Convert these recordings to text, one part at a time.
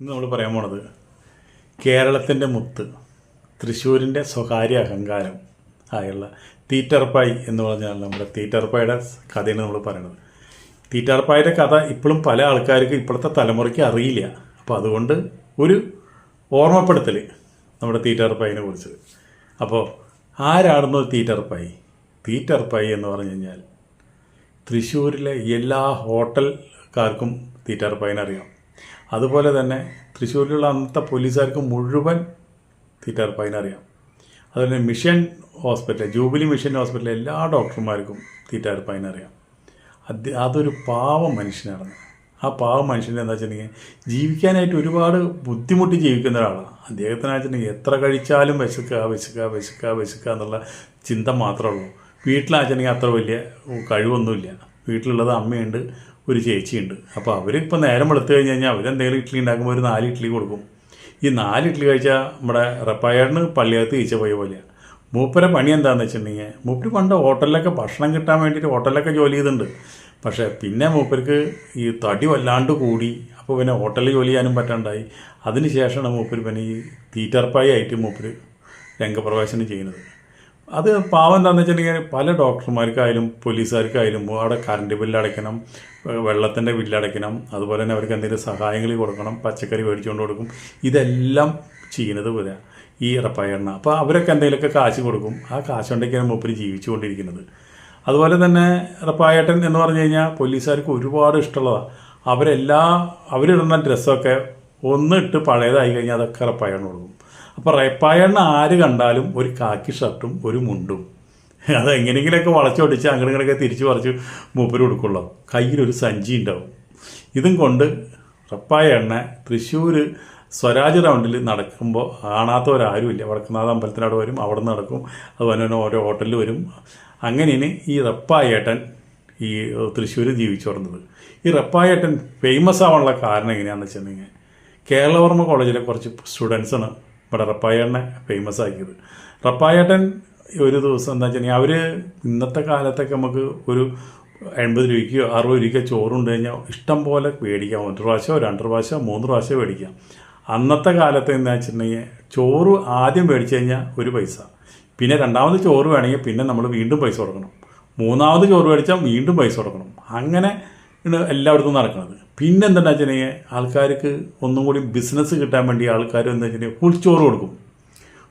ഇന്ന് നമ്മൾ പറയാൻ പോണത് കേരളത്തിന്റെ മുത്ത് തൃശ്ശൂരിന്റെ സ്വകാര്യ അഹങ്കാരം ആയുള്ള തീറ്റർപ്പായി എന്ന് പറഞ്ഞാൽ നമ്മുടെ തീറ്റർപ്പായുടെ കഥയാണ് നമ്മൾ പറയണത്. തീറ്റർപ്പായുടെ കഥ ഇപ്പോഴും പല ആൾക്കാർക്ക് ഇപ്പോഴത്തെ തലമുറയ്ക്ക് അറിയില്ല. അപ്പോൾ അതുകൊണ്ട് ഒരു ഓർമ്മപ്പെടുത്തൽ നമ്മുടെ തീറ്റർപ്പായിനെ കുറിച്ച്. അപ്പോൾ ആരാണെന്നോ തീറ്റർപ്പായി? തീറ്റർപ്പായി എന്ന് പറഞ്ഞു കഴിഞ്ഞാൽ തൃശ്ശൂരിലെ എല്ലാ ഹോട്ടൽക്കാർക്കും തീറ്റർപ്പായിനെ അറിയാം. അതുപോലെ തന്നെ തൃശ്ശൂരിലുള്ള അന്നത്തെ പോലീസുകാർക്ക് മുഴുവൻ തീറ്റാർപ്പായിനെ അറിയാം. അതുപോലെ മിഷൻ ഹോസ്പിറ്റൽ ജൂബിലി മിഷൻ ഹോസ്പിറ്റലിലെ എല്ലാ ഡോക്ടർമാർക്കും തീറ്റാർപ്പായിനെ അറിയാം. അത് അതൊരു പാവം മനുഷ്യനാണ്. ആ പാവം മനുഷ്യന്റെ എന്താ വെച്ചിട്ടുണ്ടെങ്കിൽ ജീവിക്കാനായിട്ട് ഒരുപാട് ബുദ്ധിമുട്ടി ജീവിക്കുന്ന ഒരാളാണ്. അദ്ദേഹത്തിന് വെച്ചിട്ടുണ്ടെങ്കിൽ എത്ര കഴിച്ചാലും വിശക്കുക വിശക്കുക വിശക്കുക വിശക്കുക എന്നുള്ള ചിന്ത മാത്രമേ ഉള്ളൂ. വീട്ടിലാണെന്നുണ്ടെങ്കിൽ അത്ര വലിയ കഴിവൊന്നുമില്ല. വീട്ടിലുള്ളത് അമ്മയുണ്ട് ഒരു ചേച്ചിയുണ്ട്. അപ്പോൾ അവരിപ്പോൾ നേരം വെളുത്തു കഴിഞ്ഞ് കഴിഞ്ഞാൽ അവരെന്തെങ്കിലും ഇഡ്ഡലി ഉണ്ടാക്കുമ്പോൾ ഒരു നാല് ഇഡ്ഡലി കൊടുക്കും. ഈ നാല് ഇഡ്ഡലി കഴിച്ചാൽ നമ്മുടെ റപ്പായറിന് പള്ളിയകത്ത് ഈച്ച പോയ പോലെയാണ് മൂപ്പരെ പണി എന്താണെന്ന് വെച്ചിട്ടുണ്ടെങ്കിൽ മൂപ്പര് പണ്ട് ഹോട്ടലിലൊക്കെ ഭക്ഷണം കിട്ടാൻ വേണ്ടിയിട്ട് ഹോട്ടലിലൊക്കെ ജോലി ചെയ്തിട്ടുണ്ട്. പക്ഷേ പിന്നെ മൂപ്പർക്ക് ഈ തടി വല്ലാണ്ട് കൂടി. അപ്പോൾ പിന്നെ ഹോട്ടലിൽ ജോലി ചെയ്യാനും പറ്റാണ്ടായി. അതിന് ശേഷമാണ് മൂപ്പര് പിന്നെ ഈ തീറ്റർപ്പായി ആയിട്ട് മൂപ്പര് രംഗപ്രവേശനം ചെയ്യുന്നത്. അത് പാവം എന്താണെന്ന് വെച്ചിട്ടുണ്ടെങ്കിൽ പല ഡോക്ടർമാർക്കായാലും പോലീസുകാർക്കായാലും അവിടെ കറണ്ട് ബില്ല് അടയ്ക്കണം വെള്ളത്തിന്റെ ബില്ല് അടയ്ക്കണം അതുപോലെ തന്നെ അവർക്ക് എന്തെങ്കിലും സഹായങ്ങൾ കൊടുക്കണം പച്ചക്കറി മേടിച്ചുകൊണ്ട് കൊടുക്കും. ഇതെല്ലാം ചെയ്യുന്നത് പോലെ ഈ ഇറപ്പായണ്ണ. അപ്പോൾ അവരൊക്കെ എന്തെങ്കിലുമൊക്കെ കാശ് കൊടുക്കും. ആ കാശ് കൊണ്ടൊക്കെയാണ് മൂപ്പര് ജീവിച്ചുകൊണ്ടിരിക്കുന്നത്. അതുപോലെ തന്നെ റപ്പായേട്ടൻ എന്ന് പറഞ്ഞു കഴിഞ്ഞാൽ പോലീസുകാർക്ക് ഒരുപാട് ഇഷ്ടമുള്ളതാണ് അവരെല്ലാ അവരിടുന്ന ഡ്രസ്സൊക്കെ ഒന്നിട്ട് പഴയതായി കഴിഞ്ഞാൽ അതൊക്കെ ഇറപ്പായണ്ണ കൊടുക്കും. അപ്പോൾ റേപ്പായണ്ണ ആര് കണ്ടാലും ഒരു കാക്കി ഷർട്ടും ഒരു മുണ്ടും. അത് എങ്ങനെയെങ്കിലുമൊക്കെ വളച്ചൊടിച്ച് അങ്ങനെ ഇങ്ങനെയൊക്കെ തിരിച്ച് പറിച്ച് മൂപ്പര് കൊടുക്കുള്ളൂ. കയ്യിലൊരു സഞ്ചി ഉണ്ടാവും. ഇതും കൊണ്ട് റപ്പായ എണ്ണ തൃശ്ശൂർ സ്വരാജ് റൗണ്ടിൽ നടക്കുമ്പോൾ കാണാത്തവരാരുമില്ല വടക്കുന്നാഥ അമ്പലത്തിനവിടെ വരും അവിടെ നിന്ന് നടക്കും അതുപോലെ തന്നെ ഓരോ ഹോട്ടലിൽ വരും. അങ്ങനെയാണ് ഈ റപ്പായേട്ടൻ ഈ തൃശ്ശൂർ ജീവിച്ചു തുടങ്ങുന്നത് ഈ റപ്പായേട്ടൻ ഫേമസ് ആവാനുള്ള കാരണം എങ്ങനെയാണെന്ന് വെച്ചിട്ടുണ്ടെങ്കിൽ കേരളവർമ്മ കോളേജിലെ കുറച്ച് സ്റ്റുഡൻസാണ് ഇവിടെ റപ്പായേട്ടനെ ഫേമസ് ആക്കിയത്. റപ്പായേട്ടൻ ഒരു ദിവസം എന്താ വെച്ചാൽ അവർ ഇന്നത്തെ കാലത്തൊക്കെ നമുക്ക് ഒരു എൺപത് രൂപയ്ക്കോ അറുപത് രൂപയ്ക്കോ ചോറുണ്ട് കഴിഞ്ഞാൽ ഇഷ്ടം പോലെ മേടിക്കാം. ഒരു പ്രാവശ്യമോ രണ്ട് പ്രാവശ്യമോ മൂന്ന് പ്രാവശ്യമോ മേടിക്കാം. അന്നത്തെ കാലത്ത് എന്താ വെച്ചിട്ടുണ്ടെങ്കിൽ ചോറ് ആദ്യം മേടിച്ചു കഴിഞ്ഞാൽ ഒരു പൈസ. പിന്നെ രണ്ടാമത് ചോറ് വേണമെങ്കിൽ പിന്നെ നമ്മൾ വീണ്ടും പൈസ കൊടുക്കണം. മൂന്നാമത് ചോറ് മേടിച്ചാൽ വീണ്ടും പൈസ കൊടുക്കണം. അങ്ങനെ എല്ലായിടത്തും നടക്കുന്നത്. പിന്നെ എന്താ വെച്ചിട്ടുണ്ടെങ്കിൽ ആൾക്കാർക്ക് ഒന്നും കൂടി ബിസിനസ് കിട്ടാൻ വേണ്ടി ആൾക്കാർ എന്താ വെച്ചിട്ടുണ്ടെങ്കിൽ ഫുൾ ചോറ് കൊടുക്കും.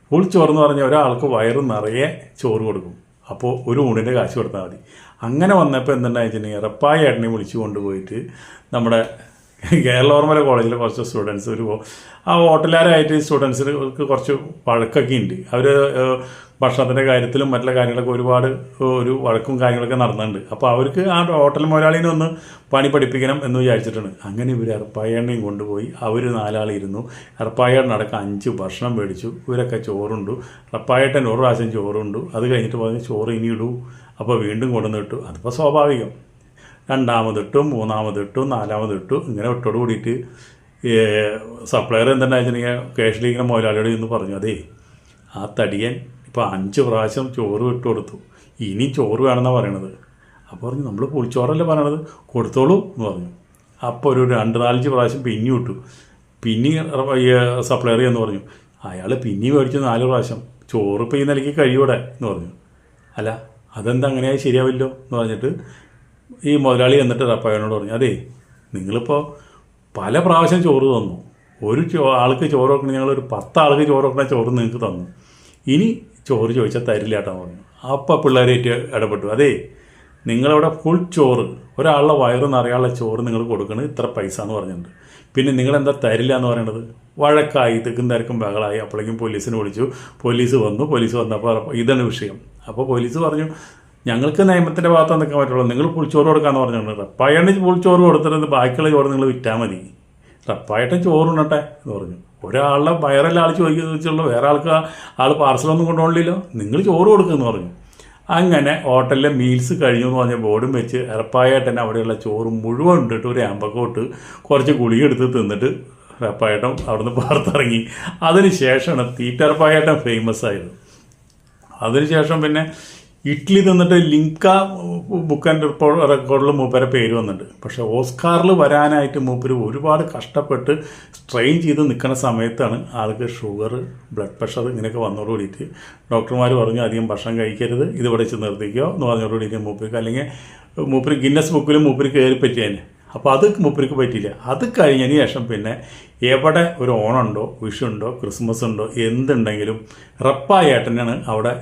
ഫുൾ എന്ന് പറഞ്ഞാൽ ഒരാൾക്ക് വയറ് നിറയെ ചോറ് കൊടുക്കും. അപ്പോൾ ഒരു ഊണിന്റെ കാശ് കൊടുത്താൽ മതി. അങ്ങനെ വന്നപ്പോൾ എന്തുണ്ടായി വെച്ചിട്ടുണ്ടെങ്കിൽ റപ്പായ ഏട്ടനെ വിളിച്ചു കൊണ്ടുപോയിട്ട് നമ്മുടെ കേരളോർമല കോളേജിലെ കുറച്ച് സ്റ്റുഡൻസ് ഒരു ആ ഹോട്ടലുകാരായിട്ട് സ്റ്റുഡൻസിന് കുറച്ച് വഴക്കൊക്കെ ഉണ്ട് അവർ ഭക്ഷണത്തിന്റെ കാര്യത്തിലും മറ്റുള്ള കാര്യങ്ങളൊക്കെ ഒരുപാട് ഒരു വഴക്കും കാര്യങ്ങളൊക്കെ നടന്നിട്ടുണ്ട് അപ്പോൾ അവർക്ക് ആ ഹോട്ടൽ മുതലാളിനെ ഒന്ന് പണി പഠിപ്പിക്കണം എന്ന് വിചാരിച്ചിട്ടുണ്ട് അങ്ങനെ ഇവർ എറപ്പായണ്ണയും കൊണ്ടുപോയി. അവർ നാലാളിരുന്നു എറപ്പായണ്ണടക്കം അഞ്ച് ഭക്ഷണം മേടിച്ചു. ഇവരൊക്കെ ചോറുണ്ടു. എറപ്പായട്ടൻ ഒരു പ്രാവശ്യം ചോറുണ്ടു. അത് കഴിഞ്ഞിട്ട് പറഞ്ഞ് ചോറ് ഇനി ഇടൂ. അപ്പോൾ വീണ്ടും കൊണ്ടുവന്നിട്ടു അതിപ്പോൾ സ്വാഭാവികം. രണ്ടാമതിട്ടു മൂന്നാമതിട്ടു നാലാമതിട്ടു ഇങ്ങനെ ഇട്ടോട് കൂടിയിട്ട് സപ്ലയർ എന്തെന്ന് വെച്ചിട്ടുണ്ടെങ്കിൽ കേഷിലിങ്ങനെ മുതലാളിയോട് ഇന്ന് പറഞ്ഞു അതേ ആ തടിയൻ ഇപ്പോൾ അഞ്ച് പ്രാവശ്യം ചോറ് ഇട്ട് കൊടുത്തു. ഇനി ചോറ് വേണമെന്നാണ് പറയണത്. അപ്പോൾ പറഞ്ഞു നമ്മൾ പുളിച്ചോറല്ലേ പറയണത്? കൊടുത്തോളൂ എന്ന് പറഞ്ഞു. അപ്പോൾ ഒരു രണ്ട് നാലഞ്ച് പ്രാവശ്യം പിന്നി വിട്ടു. പിന്നി സപ്ലയർ എന്ന് പറഞ്ഞു അയാൾ പിന്നി മേടിച്ചു നാല് പ്രാവശ്യം. ചോറ് ഇപ്പോൾ ഈ നിലയ്ക്ക് കഴിയൂടെ? എന്ന് പറഞ്ഞു. അല്ല അതെന്താ അങ്ങനെയായി ശരിയാവില്ലോ എന്ന് പറഞ്ഞിട്ട് ഈ മുതലാളി എന്നിട്ട് റപ്പായനോട് പറഞ്ഞു അതേ നിങ്ങളിപ്പോൾ പല പ്രാവശ്യം ചോറ് തന്നു. ഒരു ചോ ആൾക്ക് ചോറ് വെക്കണ ഞങ്ങളൊരു പത്ത് ആൾക്ക് ചോറ് വെക്കണ ചോറ് നിങ്ങൾക്ക് തന്നു. ഇനി ചോറ് ചോദിച്ചാൽ തരില്ല കേട്ടോ പറഞ്ഞു. അപ്പോൾ പിള്ളേരേറ്റ് ഇടപെട്ടു. അതേ നിങ്ങളവിടെ ഫുൾ ചോറ് ഒരാളുടെ വയറ് നിറയാനുള്ള ചോറ് നിങ്ങൾ കൊടുക്കണത് ഇത്ര പൈസ എന്ന് പറഞ്ഞിട്ടുണ്ട്. പിന്നെ നിങ്ങളെന്താ തരില്ല എന്ന് പറയണത്? വഴക്കായി തെക്കും തിരക്കും ബഹളായി. അപ്പോഴേക്കും പോലീസിനെ വിളിച്ചു. പോലീസ് വന്നു. പോലീസ് വന്നപ്പോൾ ഇതാണ് വിഷയം. അപ്പോൾ പോലീസ് പറഞ്ഞു ഞങ്ങൾക്ക് നിയമത്തിന്റെ ഭാഗത്ത് നിൽക്കാൻ പറ്റുള്ളൂ. നിങ്ങൾ പുളിച്ചോറ് കൊടുക്കാമെന്ന് പറഞ്ഞിട്ടുണ്ട്. റപ്പായണ്ണ പുളിച്ചോറ് കൊടുത്തിട്ട് ബാക്കിയുള്ള ചോറ് നിങ്ങൾ വിറ്റാൽ മതി. റപ്പായിട്ട് ചോറ് ഉണ്ണട്ടെ എന്ന് പറഞ്ഞു. ഒരാളുടെ വയറല്ല ആൾ ചോദിക്കുള്ള വേറെ ആൾക്ക് ആൾ പാർസലൊന്നും കൊണ്ടുപോകണില്ലല്ലോ. നിങ്ങൾ ചോറ് കൊടുക്കുമെന്ന് പറഞ്ഞു. അങ്ങനെ ഹോട്ടലിലെ മീൽസ് കഴിഞ്ഞു എന്ന് പറഞ്ഞ ബോർഡും വെച്ച് ഇറപ്പായേട്ടൻ അവിടെയുള്ള ചോറ് മുഴുവൻ ഇട്ടിട്ട് ഒരു ആമ്പക്കോട്ട് കുറച്ച് ഗുളിക എടുത്ത് തിന്നിട്ട് ഇറപ്പായേട്ടൻ അവിടുന്ന് പുറത്തിറങ്ങി. അതിന് ശേഷമാണ് തീറ്ററപ്പായേട്ടൻ ഫേമസ് ആയത്. അതിനുശേഷം പിന്നെ ഇറ്റലി തന്നിട്ട് ലിങ്ക ബുക്ക് ആൻഡ് റെക്കോർഡിൽ മൂപ്പരെ പേര് വന്നിട്ടുണ്ട്. പക്ഷേ ഓസ്കാറിൽ വരാനായിട്ട് മൂപ്പർ ഒരുപാട് കഷ്ടപ്പെട്ട് സ്ട്രെയിൻ ചെയ്ത് നിൽക്കുന്ന സമയത്താണ് ആൾക്ക് ഷുഗർ ബ്ലഡ് പ്രഷർ ഇങ്ങനെയൊക്കെ വന്നതോടുകൂടിയിട്ട് ഡോക്ടർമാർ പറഞ്ഞു അധികം ഭക്ഷണം കഴിക്കരുത് ഇത് വെച്ച് നിർത്തിക്കോ എന്ന് പറഞ്ഞതോട് കൂടിയിട്ട് മൂപ്പർക്ക് അല്ലെങ്കിൽ മൂപ്പര് ഗിന്നസ് ബുക്കിലും മൂപ്പര് കയറി പറ്റിയേനെ അപ്പോൾ അത് മൂപ്പർക്ക് പറ്റിയില്ല. അത് കഴിഞ്ഞതിന് ശേഷം പിന്നെ എവിടെ ഒരു ഓണമുണ്ടോ വിഷുണ്ടോ ക്രിസ്മസ് ഉണ്ടോ എന്തുണ്ടെങ്കിലും റപ്പായേട്ടനാണ് അവിടെ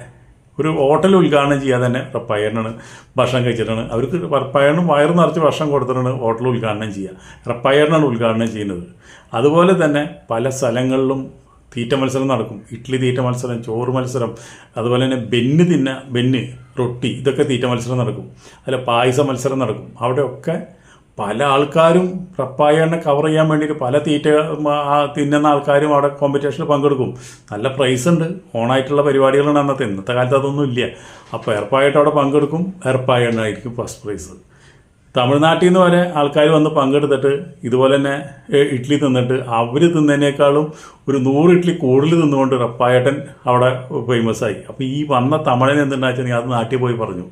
ഒരു ഹോട്ടൽ ഉദ്ഘാടനം ചെയ്യാതെ തന്നെ റപ്പയറിനാണ് ഭക്ഷണം കഴിച്ചിട്ടാണ്. അവർക്ക് റപ്പായറിന് വയറ് നിറച്ച് ഭക്ഷണം കൊടുത്തിട്ടാണ് ഹോട്ടൽ ഉദ്ഘാടനം ചെയ്യുക. റപ്പയറിനാണ് ഉദ്ഘാടനം ചെയ്യുന്നത്. അതുപോലെ തന്നെ പല സ്ഥലങ്ങളിലും തീറ്റ മത്സരം നടക്കും. ഇഡ്ഡലി തീറ്റ മത്സരം ചോറ് മത്സരം അതുപോലെ തന്നെ ബെന്ന് തിന്ന ബെന്ന് റൊട്ടി ഇതൊക്കെ തീറ്റ മത്സരം നടക്കും. അല്ല പായസ മത്സരം നടക്കും. അവിടെയൊക്കെ പല ആൾക്കാരും പപ്പായണ്ണെ കവർ ചെയ്യാൻ വേണ്ടിയിട്ട് പല തീറ്റ തിന്നുന്ന ആൾക്കാരും അവിടെ കോമ്പറ്റീഷനിൽ പങ്കെടുക്കും. നല്ല പ്രൈസ് ഉണ്ട്. ഓണായിട്ടുള്ള പരിപാടികളാണ് അന്നത്തെ. ഇന്നത്തെ കാലത്ത് അതൊന്നും ഇല്ല. അപ്പോൾ ഏർപ്പായിട്ട് അവിടെ പങ്കെടുക്കും. ഏർപ്പായ എണ്ണായിരിക്കും ഫസ്റ്റ് പ്രൈസ് തമിഴ്നാട്ടിൽ നിന്ന് വരെ ആൾക്കാർ വന്ന് പങ്കെടുത്തിട്ട് ഇതുപോലെ തന്നെ ഇഡ്ഡലി തിന്നിട്ട് അവർ തിന്നതിനേക്കാളും ഒരു നൂറ് ഇഡ്ഡലി കൂടുതൽ തിന്നുകൊണ്ട് റപ്പായേട്ടൻ അവിടെ ഫേമസ് ആയി. അപ്പോൾ ഈ വന്ന തമിഴൻ എന്തുണ്ടാച്ചാൽ അത് നാട്ടിൽ പോയി പറഞ്ഞു.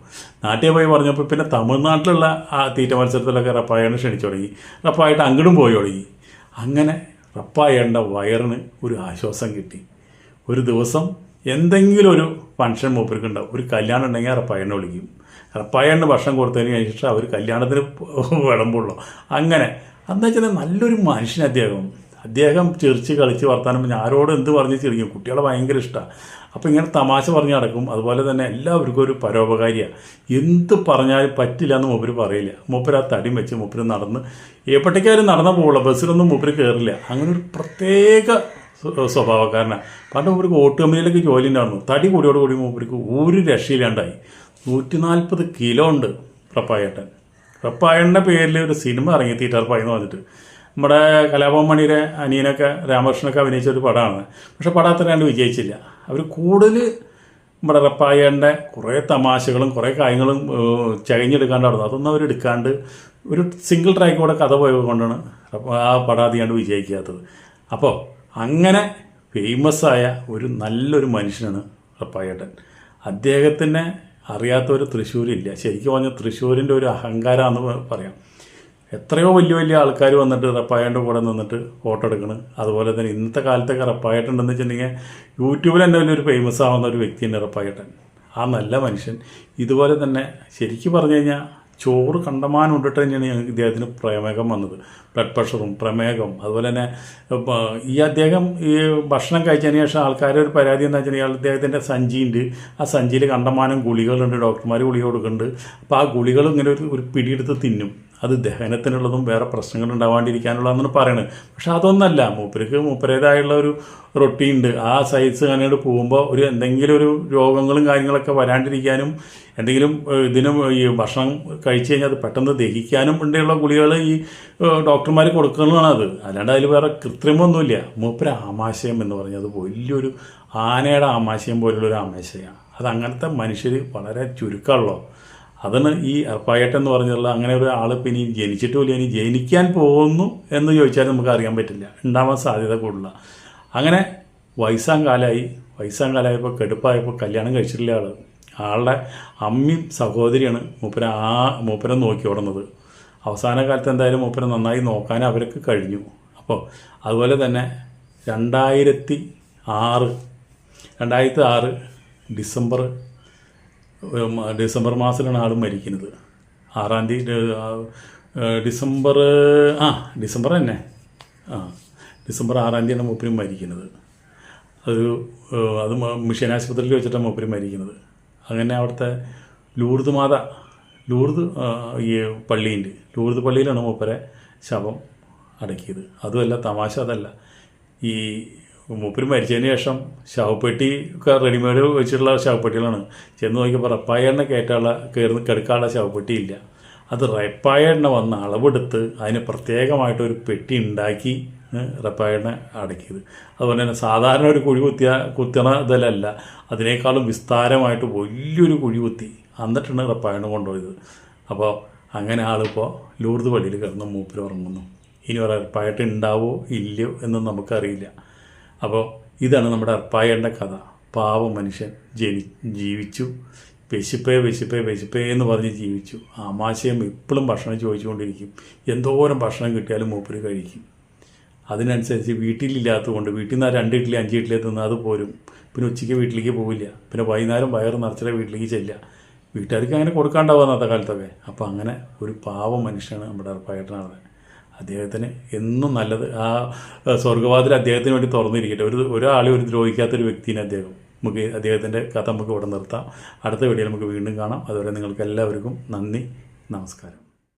നാട്ടിൽ പോയി പറഞ്ഞപ്പോൾ പിന്നെ തമിഴ്നാട്ടിലുള്ള ആ തീറ്റ മത്സരത്തിലൊക്കെ റപ്പായേട്ടൻ ക്ഷണിച്ചു തുടങ്ങി. റപ്പായിട്ട് അങ്ങോട്ടും പോയി തുടങ്ങി. അങ്ങനെ റപ്പായേണ്ട വയറിന് ഒരു ആശ്വാസം കിട്ടി. ഒരു ദിവസം എന്തെങ്കിലും ഒരു ഫംഗ്ഷൻ മൂപ്പർക്കുണ്ടാവും. ഒരു കല്യാണം ഉണ്ടെങ്കിൽ റപ്പായണ്ണ വിളിക്കും. റപ്പായണ്ണ ഭക്ഷണം കൊടുത്തതിന് ശേഷം അവർ കല്യാണത്തിന് വിളമ്പുള്ളൂ. അങ്ങനെ. അന്ന് വെച്ചാൽ നല്ലൊരു മനുഷ്യൻ അദ്ദേഹം. അദ്ദേഹം ചിരിച്ച് കളിച്ച് വർത്താനം പിന്നെ ആരോട് എന്ത് പറഞ്ഞ് ചിരിക്കും. കുട്ടികളെ ഭയങ്കര ഇഷ്ടമാണ് അപ്പോൾ ഇങ്ങനെ തമാശ പറഞ്ഞ് നടക്കും. അതുപോലെ തന്നെ എല്ലാവർക്കും ഒരു പരോപകാരിയാണ് എന്ത് പറഞ്ഞാലും പറ്റില്ല എന്ന് മൂപ്പര് പറയില്ല. മൂപ്പര് ആ തടി വെച്ച് മൂപ്പര് നടന്ന്. എപ്പോഴത്തേക്കാരും നടന്ന പോവുള്ളൂ? ബസ്സിലൊന്നും മൂപ്പര് കയറില്ല അങ്ങനെ ഒരു പ്രത്യേക സ്വഭാവക്കാരനാണ് പണ്ട് മൂപ്പർക്ക് ഓട്ട് കമ്പനിയിലൊക്കെ ജോലി ഉണ്ടായിരുന്നു തടി കൂടിയോട് കൂടി മൂപ്പർക്ക് ഒരു രക്ഷയില്ലാണ്ടായി. നൂറ്റി നാൽപ്പത് കിലോ ഉണ്ട് പ്രപ്പായേട്ടൻ. പ്രപ്പായന്റെ പേരിൽ ഒരു സിനിമ ഇറങ്ങി തീറ്റാർപ്പായി എന്ന് പറഞ്ഞിട്ട്. നമ്മുടെ കലാഭവൻ മണിയുടെ അനിയനൊക്കെ രാമകൃഷ്ണനൊക്കെ അഭിനയിച്ച ഒരു പടമാണ്. പക്ഷെ പടം അത്ര കണ്ട് വിജയിച്ചില്ല. അവർ കൂടുതൽ നമ്മുടെ റപ്പായന്റെ കുറേ തമാശകളും കുറേ കാര്യങ്ങളും ചകഞ്ഞെടുക്കാണ്ട് നടന്നു. അതൊന്നും അവരെടുക്കാണ്ട് ഒരു സിംഗിൾ ട്രാക്കോടെ കഥ പോയത് കൊണ്ടാണ് ആ പടാതി കണ്ട് വിജയിക്കാത്തത്. അപ്പോൾ അങ്ങനെ ഫേമസ് ആയ ഒരു നല്ലൊരു മനുഷ്യനാണ് റപ്പായേട്ടൻ. അദ്ദേഹത്തിനെ അറിയാത്തൊരു തൃശ്ശൂരില്ല. ശരിക്കും പറഞ്ഞാൽ തൃശ്ശൂരിന്റെ ഒരു അഹങ്കാരമാണ് പറയാം. എത്രയോ വലിയ വലിയ ആൾക്കാർ വന്നിട്ട് റപ്പായന്റെ കൂടെ നിന്നിട്ട് ഫോട്ടോ എടുക്കണം. അതുപോലെ തന്നെ ഇന്നത്തെ കാലത്തൊക്കെ റപ്പായിട്ടുണ്ടെന്ന് വെച്ചിട്ടുണ്ടെങ്കിൽ യൂട്യൂബിൽ തന്നെ വലിയൊരു ഫേമസ് ആവുന്ന ഒരു വ്യക്തിയാണ് റപ്പായട്ടൻ. ആ നല്ല മനുഷ്യൻ. ഇതുപോലെ തന്നെ ശരിക്കും പറഞ്ഞു കഴിഞ്ഞാൽ ചോറ് കണ്ടമാനം ഉണ്ടിട്ട് തന്നെയാണ് ഞങ്ങൾക്ക് ഇദ്ദേഹത്തിന് പ്രമേഹം വന്നത്. ബ്ലഡ് പ്രഷറും പ്രമേഹം അതുപോലെ തന്നെ ഈ അദ്ദേഹം ഈ ഭക്ഷണം കഴിച്ചതിന് ശേഷം ആൾക്കാരെ ഒരു പരാതി എന്താ വെച്ചാൽ അദ്ദേഹത്തിന്റെ സഞ്ചിയുണ്ട്. ആ സഞ്ചിയിൽ കണ്ടമാനം ഗുളികളുണ്ട് ഡോക്ടർമാർ ഗുളിക കൊടുക്കുന്നുണ്ട്. അപ്പോൾ ആ ഗുളികൾ ഇങ്ങനെ ഒരു ഒരു പിടിയെടുത്ത് തിന്നും. അത് ദഹനത്തിനുള്ളതും വേറെ പ്രശ്നങ്ങൾ ഉണ്ടാവാണ്ടിരിക്കാനുള്ളതെന്നാണ് പറയുന്നത് പക്ഷെ അതൊന്നല്ല. മൂപ്പർക്ക് മൂപ്പരേതായുള്ള ഒരു റൊട്ടീനുണ്ട്. ആ സൈസ് അങ്ങോട്ട് പോകുമ്പോൾ ഒരു എന്തെങ്കിലും ഒരു രോഗങ്ങളും കാര്യങ്ങളൊക്കെ വരാണ്ടിരിക്കാനും എന്തെങ്കിലും ഇതിനും ഈ ഭക്ഷണം കഴിച്ചു കഴിഞ്ഞാൽ അത് പെട്ടെന്ന് ദഹിക്കാനും ഉണ്ടെയുള്ള ഗുളികൾ ഈ ഡോക്ടർമാർ കൊടുക്കുന്നതാണ് അത് അല്ലാണ്ട് അതിൽ വേറെ കൃത്രിമൊന്നുമില്ല മൂപ്പര ആമാശയം എന്ന് പറഞ്ഞത് വലിയൊരു ആനയുടെ ആമാശയം പോലുള്ളൊരു ആമാശയമാണ് അത് അങ്ങനത്തെ മനുഷ്യർ വളരെ ചുരുക്കമുള്ളൂ അതാണ് ഈ അർപ്പായട്ടൻ എന്ന് പറഞ്ഞുള്ള അങ്ങനെ ഒരു ആൾ ഇപ്പം ഇനി ജനിച്ചിട്ടുമില്ല ഇനി ജനിക്കാൻ പോകുന്നു എന്ന് ചോദിച്ചാൽ നമുക്ക് അറിയാൻ പറ്റില്ല. ഉണ്ടാവാൻ സാധ്യത കൂടുതലാണ് അങ്ങനെ വയസ്സാം കാലമായി വയസ്സാം കാലമായപ്പോൾ കെടുപ്പായപ്പോൾ കല്യാണം കഴിച്ചിട്ടില്ല ആൾ ആളുടെ അമ്മയും സഹോദരിയാണ് മൂപ്പര ആ മൂപ്പരെ നോക്കി ഓടുന്നത്. അവസാന കാലത്ത് എന്തായാലും മൂപ്പരെ നന്നായി നോക്കാൻ അവർക്ക് കഴിഞ്ഞു. അപ്പോൾ അതുപോലെ തന്നെ രണ്ടായിരത്തി ആറ് രണ്ടായിരത്തി ആറ് ഡിസംബർ ഡിസംബർ മാസത്തിലാണ് ആൾ മരിക്കുന്നത്. ആറാം തീയതി ഡിസംബർ ആ ഡിസംബർ തന്നെ. ആ ഡിസംബർ ആറാം തീയതിയാണ് മൂപ്പര് മരിക്കുന്നത്. അത് അത് മിഷൻ ആശുപത്രിയിൽ വെച്ചിട്ടാണ് മൂപ്പര് മരിക്കുന്നത്. അങ്ങനെ അവിടുത്തെ ലൂർദ് മാത ലൂർദ് ഈ പള്ളിയുണ്ട് ലൂർദ് പള്ളിയിലാണ് മൂപ്പരെ ശവം അടക്കിയത്. അതുമല്ല തമാശ അതല്ല. ഈ മൂപ്പര് മരിച്ചതിന് ശേഷം ശവപ്പെട്ടി ഒക്കെ റെഡിമെയ്ഡ് വെച്ചിട്ടുള്ള ശവപ്പെട്ടികളാണ്. ചെന്ന് നോക്കിയപ്പോൾ റപ്പായണ്ണ കയറ്റാനുള്ള കയറുന്ന കിടക്കാനുള്ള ശവപ്പെട്ടി ഇല്ല. അത് റപ്പായണ്ണ വന്ന് അളവെടുത്ത് അതിന് പ്രത്യേകമായിട്ടൊരു പെട്ടി ഉണ്ടാക്കി റപ്പായണ്ണ അടക്കിയത്. അതുപോലെ തന്നെ സാധാരണ ഒരു കുഴി കുത്തിയ കുത്തണ ഇതിലല്ല അതിനേക്കാളും വിസ്താരമായിട്ട് വലിയൊരു കുഴി കുത്തി എന്നിട്ടാണ് റപ്പായണ്ണ കൊണ്ടുപോയത്. അപ്പോൾ അങ്ങനെ ആളിപ്പോൾ ലൂർദ് പള്ളിയിൽ കിടന്ന് മൂപ്പര് ഉറങ്ങുന്നു. ഇനി ഒരു റപ്പായിട്ട് ഉണ്ടാവോ ഇല്ലയോ എന്ന് നമുക്കറിയില്ല. അപ്പോൾ ഇതാണ് നമ്മുടെ അർപ്പായേണ്ട കഥ. പാവ മനുഷ്യൻ ജനി ജീവിച്ചു. വിശിപ്പേ വിശിപ്പേ വിശിപ്പേ എന്ന് പറഞ്ഞ് ജീവിച്ചു. ആമാശയം ഇപ്പോഴും ഭക്ഷണം ചോദിച്ചുകൊണ്ടിരിക്കും. എന്തോരം ഭക്ഷണം കിട്ടിയാലും മൂപ്പര് കഴിക്കും. അതിനനുസരിച്ച് വീട്ടിലില്ലാത്തതുകൊണ്ട് വീട്ടിൽ നിന്ന് രണ്ട് ഇഡ്ഡലി അഞ്ച് ഇഡ്ഡലി തിന്നാൽ അത് പോരും. പിന്നെ ഉച്ചയ്ക്ക് വീട്ടിലേക്ക് പോവില്ല. പിന്നെ വൈകുന്നേരം വയറ് നിറച്ചിട്ട് വീട്ടിലേക്ക് ചെല്ലുക. വീട്ടുകാർക്ക് അങ്ങനെ കൊടുക്കാണ്ടാവുക അന്നത്തെ കാലത്തൊക്കെ. അപ്പോൾ അങ്ങനെ ഒരു പാവ മനുഷ്യനാണ് നമ്മുടെ അർപ്പായിട്ടനാണ്. അദ്ദേഹത്തിന് എന്നും നല്ലത്. ആ സ്വർഗവാതിൽ അദ്ദേഹത്തിന് വേണ്ടി തുറന്നിരിക്കട്ടെ. ഒരു ഒരാളെ ഒരു ദ്രോഹിക്കാത്തൊരു വ്യക്തിനെ അദ്ദേഹം നമുക്ക് അദ്ദേഹത്തിന്റെ കഥ നമുക്ക് ഇവിടെ നിർത്താം. അടുത്ത വീഡിയോയിൽ നമുക്ക് വീണ്ടും കാണാം. അതുവരെ നിങ്ങൾക്ക് എല്ലാവർക്കും നന്ദി നമസ്കാരം.